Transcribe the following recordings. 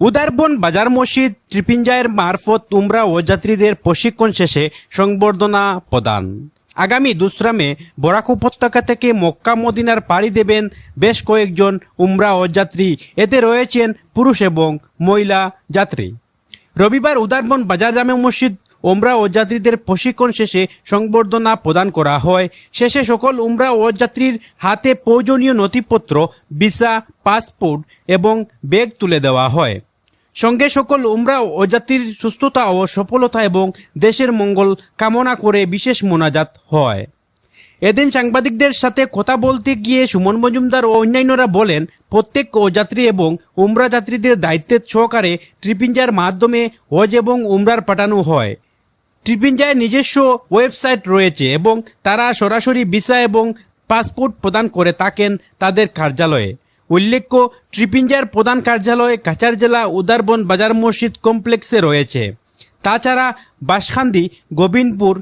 উদারবন বাজার মসজিদ ট্রিপিঞ্জায়ের মারফত উমরা ও যাত্রীদের প্রশিক্ষণ শেষে সংবর্ধনা প্রদান। আগামী দোসরা মে বরাক উপত্যকা থেকে মক্কা মদিনার পাড়ি দেবেন বেশ কয়েকজন উমরা ও যাত্রী। এতে রয়েছেন পুরুষ এবং মহিলা যাত্রী। রবিবার উদারবন বাজার জামে মসজিদ উমরা ও যাত্রীদের প্রশিক্ষণ শেষে সংবর্ধনা প্রদান করা হয়। শেষে সকল উমরা ও যাত্রীর হাতে প্রয়োজনীয় নথিপত্র, ভিসা, পাসপোর্ট এবং ব্যাগ তুলে দেওয়া হয়। সঙ্গে সকল উমরা ও যাত্রীর সুস্থতা ও সফলতা এবং দেশের মঙ্গল কামনা করে বিশেষ মোনাজাত হয়। এদিন সাংবাদিকদের সাথে কথা বলতে গিয়ে সুমন মজুমদার ও অন্যান্যরা বলেন, প্রত্যেক যাত্রী এবং উমরা যাত্রীদের দায়িত্বের সহকারে ট্রিপিঞ্জার মাধ্যমে হজ এবং উমরার পাঠানো হয়। ট্রিপিঞ্জার নিজস্ব ওয়েবসাইট রয়েছে এবং তারা সরাসরি ভিসা এবং পাসপোর্ট প্রদান করে থাকেন তাদের কার্যালয়ে। উল্লেখ্য ট্রিপিঞ্জার প্রধান কার্যালয় কাছাড় জেলা উদারবন বাজার মসজিদ কমপ্লেক্সে রয়েছে। তাছাড়া বাসখান্দি গোবিন্দপুর,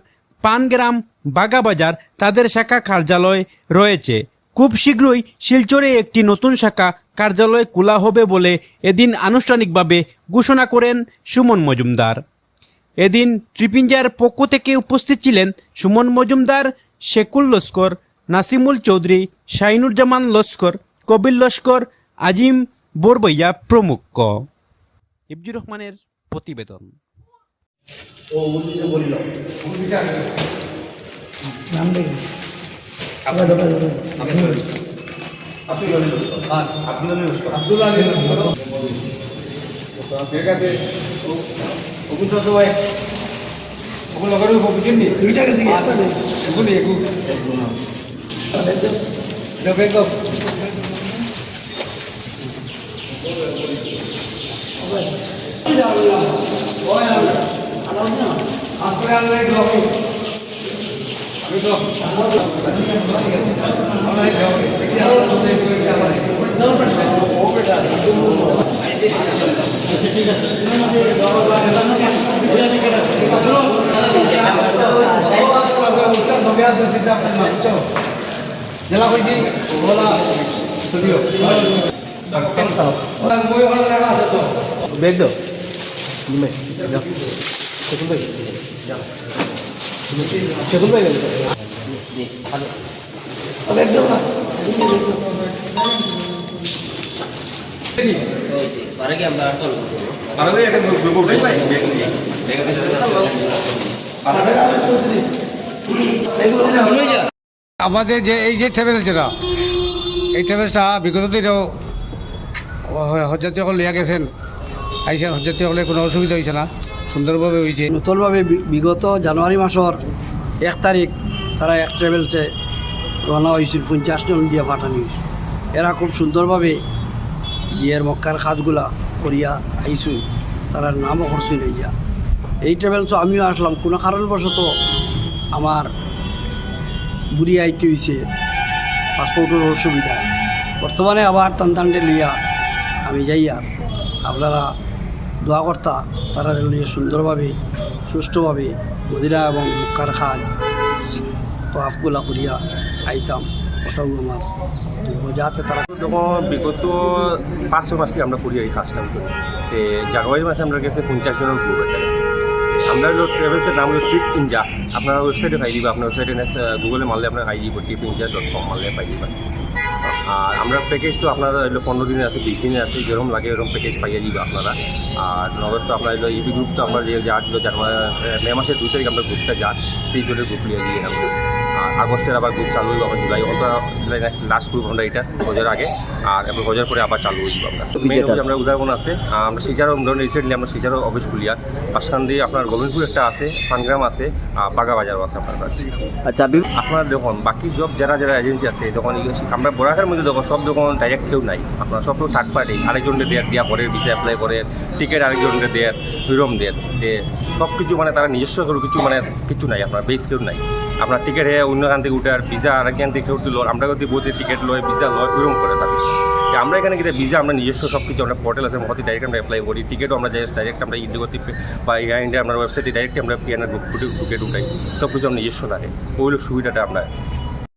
পানগ্রাম, বাগাবাজার তাদের শাখা কার্যালয় রয়েছে। খুব শীঘ্রই শিলচরে একটি নতুন শাখা কার্যালয় খোলা হবে বলে এদিন আনুষ্ঠানিকভাবে ঘোষণা করেন সুমন মজুমদার। এদিন ট্রিপিঞ্জার পক্ষ থেকে উপস্থিত ছিলেন সুমন মজুমদার, শেকুল লস্কর, নাসিমুল চৌধুরী, শাহিনুজ্জামান লস্কর কবির লস্কর আজিম বোরবইয়া প্রমুখ। ইবজুর রহমানের প্রতিবেদন। ঠিক আছে তো সবাই ওগুলো লগারও বুঝেন নি আমাদের যে এই যে ট্রাভেল যেটা এই ট্রাভেলসটা বিগত দিনেও হজযাত্রীসকল লিয়া গেছেন আইসেন হজযাত্রীসকলে কোনো অসুবিধা হয়েছে না? সুন্দরভাবে হয়েছে নতুনভাবে বিগত জানুয়ারি মাসের এক তারিখ তারা এক ট্রেভেলসে রওনা হয়েছিল পঞ্চাশ জন দিয়ে পাঠানো হয়েছিল এরা খুব সুন্দরভাবে জিয়ার মক্কার কাজগুলা করিয়া আইসুন তারা নামও করছিল ইয়া এই ট্রেভেলসও আমিও আসলাম, কোনো কারণবশত আমার বুড়ি আইতে হয়েছে পাসপোর্টের অসুবিধা। বর্তমানে আবার টান টানটে লইয়া আমি যাই আর আপনারা দোয়া কর্তা, তারা লইয়া সুন্দরভাবে, সুষ্ঠুভাবে মদিনা এবং মুক্কার খাজ তোয়াফগুলা করিয়া আইতাম। ওটাও আমার যাতে তারা যখন বিগত পাঁচ ছয় মাস আমরা করি এই কাজটা। করি জানুয়ারি মাসে আমরা গেছে পঞ্চাশ জনের গ্রুপ একটা আমরা হলো ট্রাভেলসের নাম হলো ট্রিপ ইঞ্জা আপনার ওয়েবসাইটে পাই দিবা, আপনার ওয়েবসাইটে গুগলে মারলে আপনার আই দিব ট্রিপ ইঞ্জা ডট কম মারলে পাই দিবা। আর আমরা প্যাকেজ তো আপনারা এলো পনেরো দিনে আছে, বিশ দিনে আছে, যেরকম লাগে এরকম প্যাকেজ পাইয়ে দিবে আপনারা। আর নগস্ট আপনার এলো ইবি গ্রুপ তো আমরা যে যার হলো জানুয়ারি মে মাসের দুই তারিখ আমরা গ্রুপটা যাচ্ছি তিরিশ জনের গ্রুপ নিয়ে দিয়ে আমরা আগস্টের আবার গ্রুপ চালু হইব আবার জুলাই। অন্ত লাস্ট গ্রুপ আমরা এটা হজার আগে। আর এরপর হজার পরে আবার চালু হইব আমরা। মেইন আমরা উদাহরণ আছে। আমরা সিজারও ধরুন রিসেন্টলি আমরা সিজারও অফিস খুলিয়া। পাশখান দিয়ে আপনার গোবিন্দপুর একটা আছে পানগ্রাম আছে আর বাগাবাজারও আছে আপনার কাছে। আচ্ছা আপনার দেখুন বাকি সব যারা যারা এজেন্সি আছে তখন আমরা বরাকের মধ্যে দেখো সব যখন ডাইরেক্ট কেউ নাই। আপনার সব তো থার্ড পার্টি আরেকজনকে দেয় দিয়া পরে ভিসা অ্যাপ্লাই করে টিকিট আরেকজনকে দেয় হিরম দেয় সব কিছু মানে তারা নিজস্ব কিছু মানে কিছু নাই আপনার বেস কেউ নাই। আপনার টিকিট হে অন্য খান থেকে উঠে আর ভিজা আর একখান থেকে লোক আমরা যদি বসে টিকিট লয় ভিজা লয় এরকম করে থাকি আমরা এখানে কিন্তু ভিজা আমরা নিজস্ব সব কিছু আমরা পোর্টাল আছে মহতি ডাইরেক্ট আমরা অ্যাপ্লাই করি টিকিটও আমরা ডাইরেক্ট আমরা ইন্ডিগোতে বা এয়ার ইন্ডিয়া আমরা ওয়েবসাইটে ডাইরেক্ট আমরা পিএনআর টিকিট উঠাই সব কিছু আমরা নিজস্ব থাকে ওইগুলো সুবিধাটা আমরা